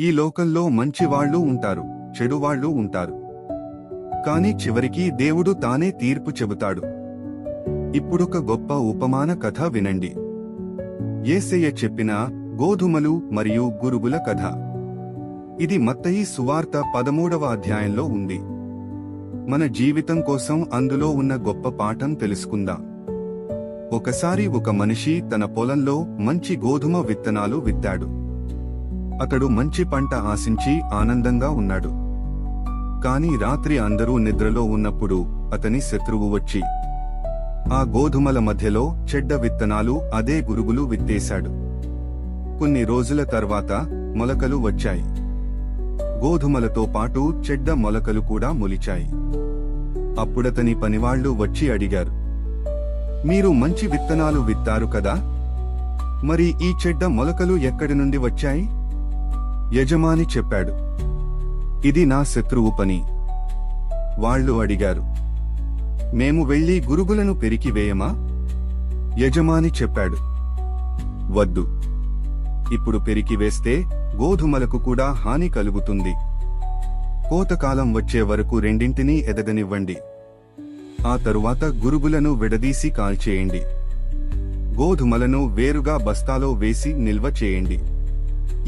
ఈ లోకంలో మంచివాళ్ళు ఉంటారు చెడువాళ్ళు ఉంటారు. కాని చివరికి దేవుడు తానే తీర్పు చెబుతాడు. ఇప్పుడొక గొప్ప ఉపమాన కథ వినండి. ఏసయ్య చెప్పిన గోధుమలు మరియు గురుగుల కథ. ఇది మత్తయి సువార్త పదమూడవ అధ్యాయంలో ఉంది. మన జీవితం కోసం అందులో ఉన్న గొప్ప పాఠం తెలుసుకుందాం. ఒకసారి ఒక మనిషి తన పొలంలో మంచి గోధుమ విత్తనాలు విత్తాడు. అతడు మంచి పంట ఆశించి ఆనందంగా ఉన్నాడు. కాని రాత్రి అందరూ నిద్రలో ఉన్నప్పుడు అతని శత్రువు వచ్చి ఆ గోధుమల మధ్యలో చెడ్డ విత్తనాలు అదే గురుగులు విత్తేశాడు. కొన్ని రోజుల తర్వాత మొలకలు వచ్చాయి. గోధుమలతో పాటు చెడ్డ మొలకలు కూడా మొలిచాయి. అప్పుడతని పనివాళ్ళు వచ్చి అడిగారు మీరు మంచి విత్తనాలు విత్తారు కదా? మరి ఈ చెడ్డ మొలకలు ఎక్కడి నుండి వచ్చాయి? యజమాని చెప్పాడు ఇది నా శత్రువు పని. వాళ్ళు అడిగారు మేము వెళ్ళి గురుగులను పెరికివేయమా యజమాని చెప్పాడు వద్దు. ఇప్పుడు పెరికివేస్తే గోధుమలకు కూడా హాని కలుగుతుంది. కోతకాలం వచ్చే వరకు రెండింటినీ ఎదగనివ్వండి. ఆ తరువాత గురుగులను విడదీసి కాల్చేయండి. గోధుమలను వేరుగా బస్తాలో వేసి నిల్వ చేయండి.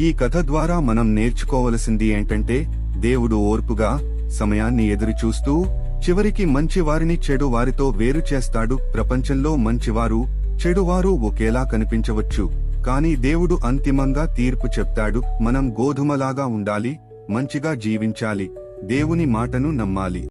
ఈ కథ ద్వారా మనం నేర్చుకోవలసింది ఏంటంటే దేవుడు ఓర్పుగా సమయాన్ని ఎదురుచూస్తూ చివరికి మంచివారిని చెడు వారితో వేరు చేస్తాడు. ప్రపంచంలో మంచివారు చెడువారు ఒకేలా కనిపించవచ్చు. కానీ దేవుడు అంతిమంగా తీర్పు చెప్తాడు. మనం గోధుమలాగా ఉండాలి మంచిగా జీవించాలి. దేవుని మాటను నమ్మాలి.